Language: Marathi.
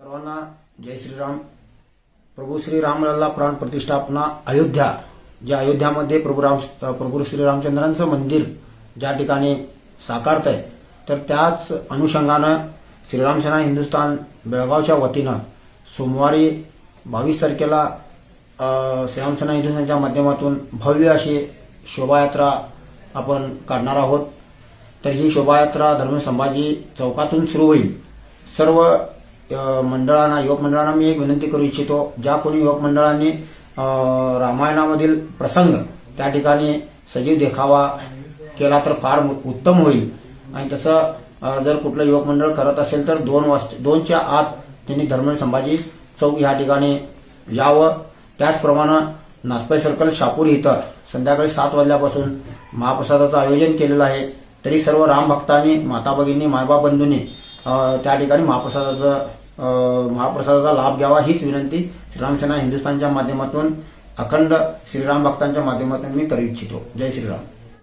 सर्वांना जय श्रीराम. प्रभू श्रीरामलल्ला प्राण प्रतिष्ठापना अयोध्या ज्या अयोध्यामध्ये प्रभू राम प्रभू श्रीरामचंद्रांचं मंदिर ज्या ठिकाणी साकारत आहे तर त्याच अनुषंगानं श्रीराम सेना हिंदुस्थान बेळगावच्या वतीनं सोमवारी बावीस तारखेला अ, श्रीराम सेना हिंदुस्थानच्या माध्यमातून भव्य अशी शोभायात्रा आपण काढणार आहोत. तर ही शोभायात्रा धर्म संभाजी चौकातून सुरू होईल. सर्व मंडळांना युवक मंडळांना मी एक विनंती करू इच्छितो ज्या कोणी युवक मंडळांनी रामायणामधील प्रसंग त्या ठिकाणी सजीव देखावा केला तर फार उत्तम होईल. आणि तसं जर कुठलं युवक मंडळ करत असेल तर दोन वाज दोनच्या आत त्यांनी धर्म संभाजी चौक या ठिकाणी यावं. त्याचप्रमाणे नाथपाई सर्कल शापूर इथं संध्याकाळी सात वाजल्यापासून महाप्रसादाचं आयोजन केलेलं आहे. तरी सर्व राम भक्तांनी माता भगिनी मायबा बंधूंनी त्या ठिकाणी महाप्रसादाचं महाप्रसादाचा लाभ घ्यावा हीच विनंती. श्रीराम सेना हिंदुस्थानच्या माध्यमातून अखंड श्रीराम भक्तांच्या माध्यमातून मी करू इच्छितो. जय श्रीराम.